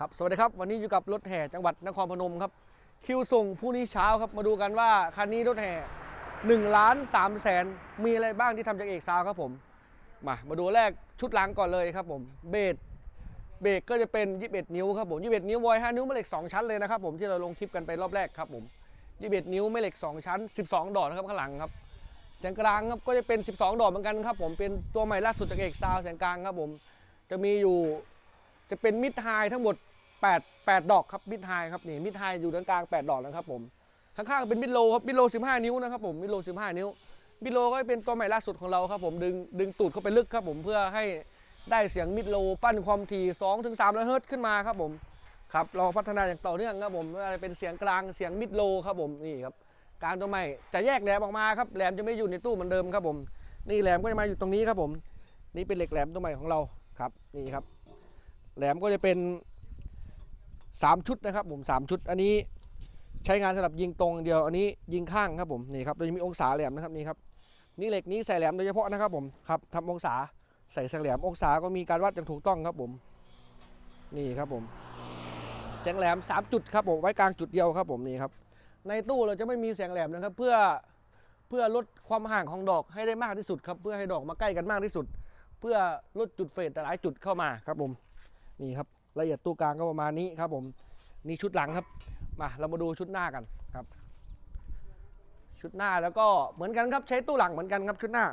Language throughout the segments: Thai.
ครับสวัสดีครับวันนี้อยู่กับรถแห่จังหวัดนครพนมครับ คิวส่งพรุ่งนี้เช้าครับมาดูกันว่าคันนี้รถแห่1ล้าน3แสนมีอะไรบ้างที่ทำจากเอกซาวครับผมมามาดูแรกชุดหลังก่อนเลยครับผมเบสเบรกก็จะเป็น 21 นิ้วครับผม 21 นิ้ววอย5นิ้วแม่เหล็ก 2 ชั้นเลยนะครับผมที่เราลงคลิปกันไปรอบแรกครับผม 21 นิ้วแม่เหล็ก 2 ชั้น 12 ดอกนะครับข้างหลังครับเสียงกลางครับก็จะเป็น 12 ดอกเหมือนกันครับผมเป็นตัวใหม่ล่าสุดจากเอกซาวเสียงกลางครับผมจะมีอยู่ จะเป็นมิดไฮทั้งหมด 8 8 ดอกครับมิดไฮครับนี่มิดไฮอยู่ตรงกลาง 8 ดอกนะครับผมข้างๆเป็นมิดโลครับมิดโล 15 นิ้วนะครับผมมิดโล 15 นิ้วมิดโลก็เป็นตัวใหม่ล่าสุดของเราครับผมดึงดึงตูดเข้าไปลึกครับผมเพื่อให้ได้เสียงมิดโลปั้นความถี่2ถึง3เฮิร์ตซ์ขึ้นมาครับผมครับเราพัฒนาอย่างต่อเนื่องครับผมว่าจะเป็นเสียงกลางเสียงมิดโลครับผมนี่ครับกลางตัวใหม่จะแยกแหลมออกมาครับแหลมจะไม่อยู่ในตู้เหมือนเดิมครับผม นี่แหลมก็จะมาอยู่ตรงนี้ครับผม นี่เป็นเหล็กแหลมตัวใหม่ของเราครับนี่ครับ แหลมก็จะเป็น 3 ชุดนะครับผม3ชุด อันนี้ใช้งานสำหรับยิงตรงอย่างเดียว อันนี้ยิงข้างครับผมนี่ครับเราจะมีองศาแหลมนะครับนี่ครับนี่เหล็กนี้ใส่แหลมโดยเฉพาะนะครับผมครับทำองศาใส่แสงแหลมองศาก็มีการวัดอย่างถูกต้องครับผมนี่ครับผมแสงแหลม 3 จุดครับผมไว้กลางจุดเดียวครับผมนี่ครับในตู้เราจะไม่มีแสงแหลมนะครับ เพื่อเพื่อลดความห่างของดอกให้ได้มากที่สุดครับเพื่อให้ดอกมาใกล้กันมากที่สุด เพื่อลดจุดเฟดแต่หลายจุดเข้ามาครับผม นี่ครับละเอียดตู้กลางก็ประมาณนี้ครับผมนี่ชุดหลังครับมาเรามาดูชุดหน้ากันครับ ชุดหน้าแล้วก็เหมือนกันครับใช้ตู้หลังเหมือนกันครับชุดหน้า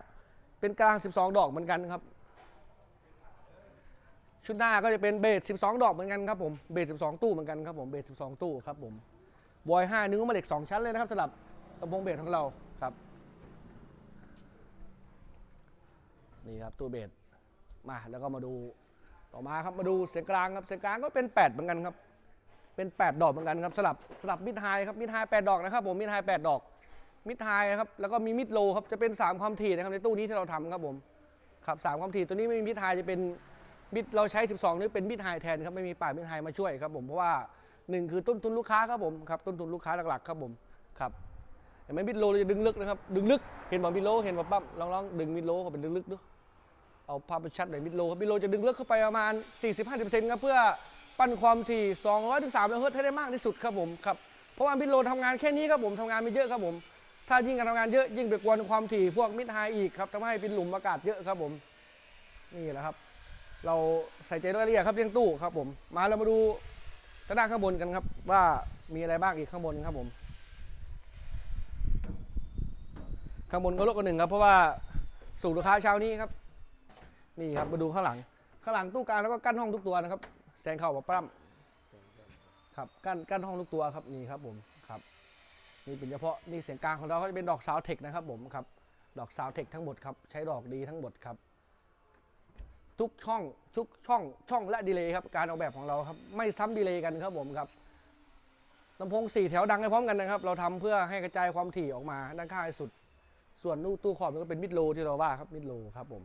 เป็นกลาง 12 ดอกเหมือนกันครับ ชุดหน้าก็จะเป็นเบส12 ดอกเหมือนกันครับผมเบส12 ตู้เหมือนกันครับผมเบส12 ตู้ครับผมบอย5นิ้วมาเหล็ก 2 ชั้นเลยนะครับสำหรับลำโพงเบสของเราครับนี่ครับตู้เบสมาแล้วก็มาดู ต่อมาครับมาดูเสียงกลางครับเสียงกลางก็เป็น 8 เหมือนกันครับ เป็น 8 ดอกเหมือนกันครับสลับสลับมิดไฮครับมิดไฮ8ดอกนะครับผมมิดไฮ8ดอกมิดไฮครับแล้วก็มีมิดโลครับจะเป็น 3 ความถี่นะครับในตู้นี้ที่เราทำครับผมครับสามความถี่ตัวนี้ไม่มีมิดไฮจะเป็นมิดเราใช้ 12นี่เป็นมิดไฮแทนครับไม่มีป่ามิดไฮมาช่วยครับผมเพราะว่าหนึ่งคือต้นทุนลูกค้าครับผมครับต้นทุนลูกค้าหลักๆครับผมครับเห็นไหมมิดโลเราจะดึงลึกนะครับดึงลึกเห็นบอกมิดโลเห็นบอกปั๊มลองลองดึงมิดโลเขาไปดึงลึกดู เอาภาพไปชัดหน่อยมิดโลครับมิดโลจะดึงเลือกเข้าไปประมาณ 40-50%ครับเพื่อปั้นความถี่ 200ถึง300เฮิร์ตให้ได้มากที่สุดครับผมครับเพราะว่ามิดโลทำงานแค่นี้ครับผมทำงานไม่เยอะครับผม ถ้ายิ่งการทำงานเยอะยิ่งไปกวนความถี่พวกมิดไฮอีกครับทำให้เป็นหลุมอากาศเยอะครับผมนี่แหละครับ เราใส่ใจรายละเอียดครับเรียงตู้ครับผมมาเรามาดูกระด้านข้างบนกันครับ ว่ามีอะไรบ้างอีกข้างบนครับผมข้างบนก็ลดกันหนึ่งครับเพราะว่าสูตรลูกค้าเช้านี้ครับ นี่ครับมาดูข้างหลัง ข้างหลังตู้กลางแล้วก็กั้นห้องทุกตัวนะครับ แสงเข้ามาปล้ำครับกั้นกั้นห้องทุกตัวครับนี่ครับผมครับ นี่เป็นเฉพาะนี่เสียงกลางของเราก็จะเป็นดอกซาวเทคนะครับผมครับ ดอกซาวเทคทั้งหมดครับใช้ดอกดีทั้งหมดครับ ทุกช่องทุกช่องช่องและดีเลย์ครับการออกแบบของเราครับไม่ซ้ำดีเลย์กันครับผมครับลำโพงสี่แถวดังให้พร้อมกันนะครับ เราทำเพื่อให้กระจายความถี่ออกมาด้านข้างสุด ส่วนนู่ตู้ขอบมันก็เป็นมิดโลที่เราว่าครับมิดโลครับผม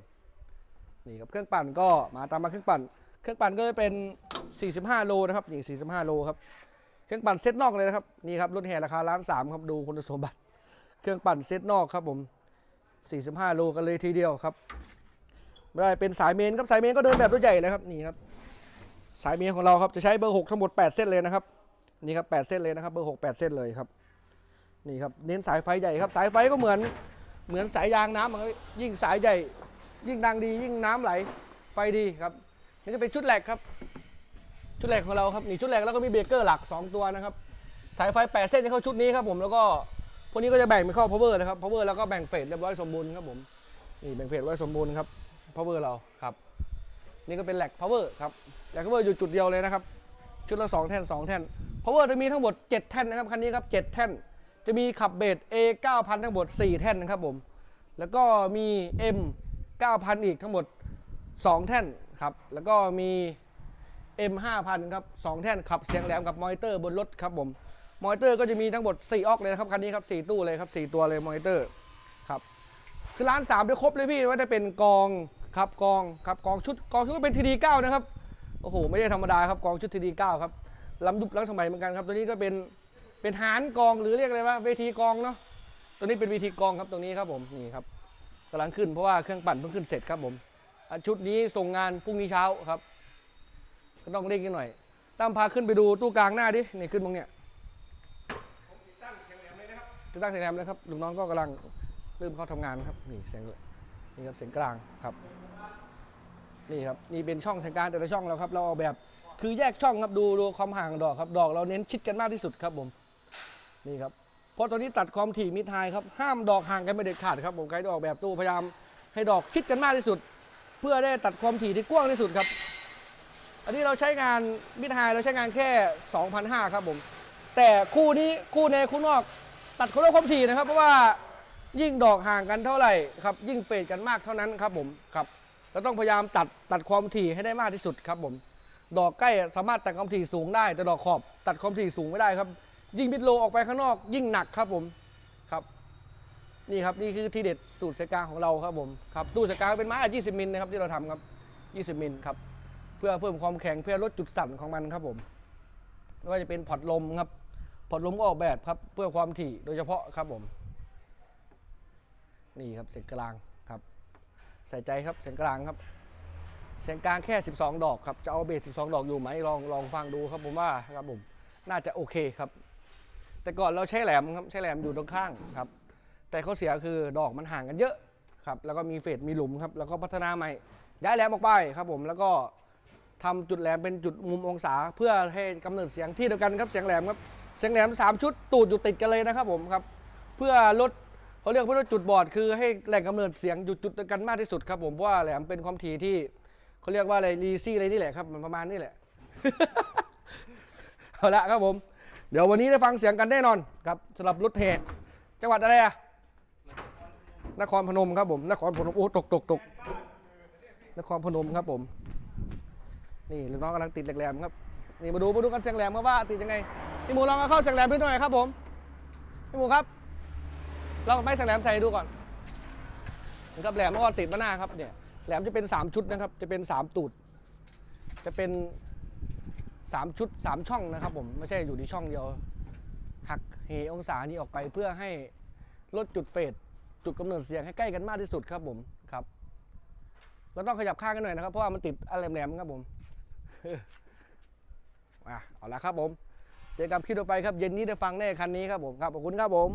นี่ครับเครื่องปั่นก็มาตามมาเครื่องปั่น เครื่องปั่นก็จะเป็น 45 โลนะครับนี่45 โลครับเครื่องปั่นเซตนอกเลยนะครับนี่ครับรถแห่ราคาล้านสามครับดูคุณสมบัติ เครื่องปั่นเซตนอกครับผม 45 โลกันเลยทีเดียวครับไม่ได้เป็นสายเมนครับสายเมนก็เดินแบบตัวใหญ่เลยครับนี่ครับสายเมนของเราครับจะใช้เบอร์ 6 ทั้งหมด 8 เส้นเลยนะครับนี่ครับ8เส้นเลยนะครับเบอร์ 6 8 เส้นเลยครับนี่ครับเน้นสายไฟใหญ่ครับสายไฟก็เหมือนเหมือนสายยางน้ำอะครับยิ่งสายใหญ่ ยิ่งดังดียิ่งน้ำไหลไฟดีครับนี่จะเป็นชุดแหลกครับ ชุดแหลกของเราครับนี่ชุดแหลกแล้วก็มีเบรกเกอร์หลัก 2 ตัวนะครับสายไฟ 8 เส้นจะเข้าชุดนี้ครับผมแล้วก็พวกนี้ก็จะแบ่งเป็นข้า power นะครับ power แล้วก็แบ่งเฟสเรียบร้อยสมบูรณ์ครับผมนี่แบ่งเฟสไว้สมบูรณ์ครับ power เราครับ นี่ก็เป็นแหลก power ครับแหลก power อยู่จุดเดียวเลยนะครับชุดละ 2 แท่น 2 แท่น power จะมีทั้งหมด 7 แท่นนะครับคันนี้ครับ 7 แท่น จะมีขับเบส A 9000 ทั้งหมด 4 แท่นนะครับผม แล้วก็มี M 9,000 อีกทั้งหมด 2 แท่นครับ แล้วก็มี M 5,000 ครับ 2 แท่นขับเสียงแหลมกับมอนิเตอร์บนรถครับผม มอนิเตอร์ก็จะมีทั้งหมด 4 ออกเลยนะครับ คันนี้ครับ 4 ตู้เลยครับ 4 ตัวเลยมอนิเตอร์ครับ คือร้าน3ได้ครบเลยพี่ว่าจะเป็นกองครับกองครับกองชุดกองชุดก็เป็น TD9 นะครับ โอ้โห ไม่ใช่ธรรมดาครับกองชุด TD9 ครับล้ำยุบล้ำสมัยเหมือนกันครับ ตัวนี้ก็เป็นเป็นหานกองหรือเรียกอะไรว่าเวทีกองเนาะตัวนี้เป็นเวทีกองครับตรงนี้ครับผมนี่ครับ กำลังขึ้นเพราะว่าเครื่องปั่นเพิ่งขึ้นเสร็จครับผมชุดนี้ส่งงานพรุ่งนี้เช้าครับ ก็ต้องเร่งกันหน่อยตั้มพาขึ้นไปดูตู้กลางหน้าดินี่ขึ้นตรงเนี้ยติดตั้งเสียงแหลมเลยครับลูกน้องก็กำลังเริ่มเข้าทำงานครับนี่เสียงนี่ครับเสียงกลางครับนี่ครับนี่เป็นช่องเสียงกลางแต่ละช่องเราครับ เราเอาแบบคือแยกช่องครับดูดูความห่างดอกครับ ดอกเราเน้นชิดกันมากที่สุดครับผม นี่ครับ เพราะตอนนี้ตัดความถี่มิดไฮครับห้ามดอกห่างกันไม่เด็ดขาดครับผมใครจะออกแบบตู้พยายามให้ดอกชิดกันมากที่สุด เพื่อได้ตัดความถี่ที่กว้างที่สุดครับ อันนี้เราใช้งานมิดไฮเราใช้งานแค่ 2,500 ครับผม แต่คู่นี้คู่ในคู่นอก ตัดคนละความถี่นะครับ เพราะว่ายิ่งดอกห่างกันเท่าไหร่ครับ ยิ่งเฟดกันมากเท่านั้นครับผมครับเราต้องพยายามตัดตัดความถี่ให้ได้มากที่สุดครับผมดอกใกล้สามารถตัดความถี่สูงได้ แต่ดอกขอบตัดความถี่สูงไม่ได้ครับ ยิ่งบิดโลออกไปข้างนอก ยิ่งหนักครับผมครับ นี่ครับนี่คือทีเด็ดสูตรสกลางของเราครับผมครับตู้สกลางเป็นไม้อัด20มิลนะครับที่เราทำครับ 20มิลครับเพื่อเพิ่มความแข็งเพื่อลดจุดสั่นของมันครับผมไม่ว่าจะเป็นพอร์ตลมครับพอร์ตลมก็ออกแบบครับเพื่อความถี่โดยเฉพาะครับผมนี่ครับเสียงกลางครับ ใส่ใจครับเสียงกลางครับ เสียงกลางแค่ 12 ดอกครับจะเอาเบส 12 ดอกอยู่ไหมลองลองฟังดูครับผมว่าครับผมน่าจะโอเคครับ แต่ก่อนเราใช้แหลมครับใช้แหลมอยู่ตรงข้างครับ แต่ข้อเสียคือดอกมันห่างกันเยอะครับแล้วก็มีเฟดมีหลุมครับแล้วก็พัฒนาใหม่ย้ายแหลมออกไปครับผมแล้วก็ทำจุดแหลมเป็นจุดมุมองศา เพื่อให้กำเนิดเสียงที่เดียวกันครับเสียงแหลมครับเสียงแหลมสามชุดตูดอยู่ติดกันเลยนะครับผมครับเพื่อลดเขาเรียกว่าจุดบอดคือให้แหล่งกำเนิดเสียงอยู่จุดเดียวกันมากที่สุดครับผมเพราะว่าแหลมเป็นความถี่ที่เขาเรียกว่าอะไรรีซี่อะไรนี่แหละครับมันประมาณนี้แหละเอาละครับผม เดี๋ยววันนี้ได้ฟังเสียงกันแน่นอนครับสำหรับรถแห่จังหวัดอะไรอะนครพนมครับผม นครพนมโอ้ตกตกตกนครพนมครับผม นี่ลูกน้องกำลังติดเหล็กแหลมครับนี่มาดูมาดูกันเสียงแหลมครับว่าติดยังไงพี่หมูลองเอาเข้าเสียงแหลมให้หน่อยครับผมพี่หมูครับลองไม้เสียงแหลมใส่ดูก่อนนี่ครับแหลมแล้วก็ติดมาหน้าครับเนี่ยแหลมจะเป็น 3 ชุดนะครับ จะเป็น 3 ตูด จะเป็น 3 ชุด 3 ช่องนะครับผมไม่ใช่อยู่ที่ช่องเดียว หักเหองศานี้ออกไปเพื่อให้ลดจุดเฟดจุดกำเนิดเสียงให้ใกล้กันมากที่สุดครับผมครับเราต้องขยับข้างกันหน่อยนะครับ เพราะว่ามันติดอะไรแหลมๆครับผมอะเอาละครับผมเจอกันคลิปต่อไปครับ เย็นนี้ได้ฟังแน่คันนี้ครับผมครับขอบคุณครับผม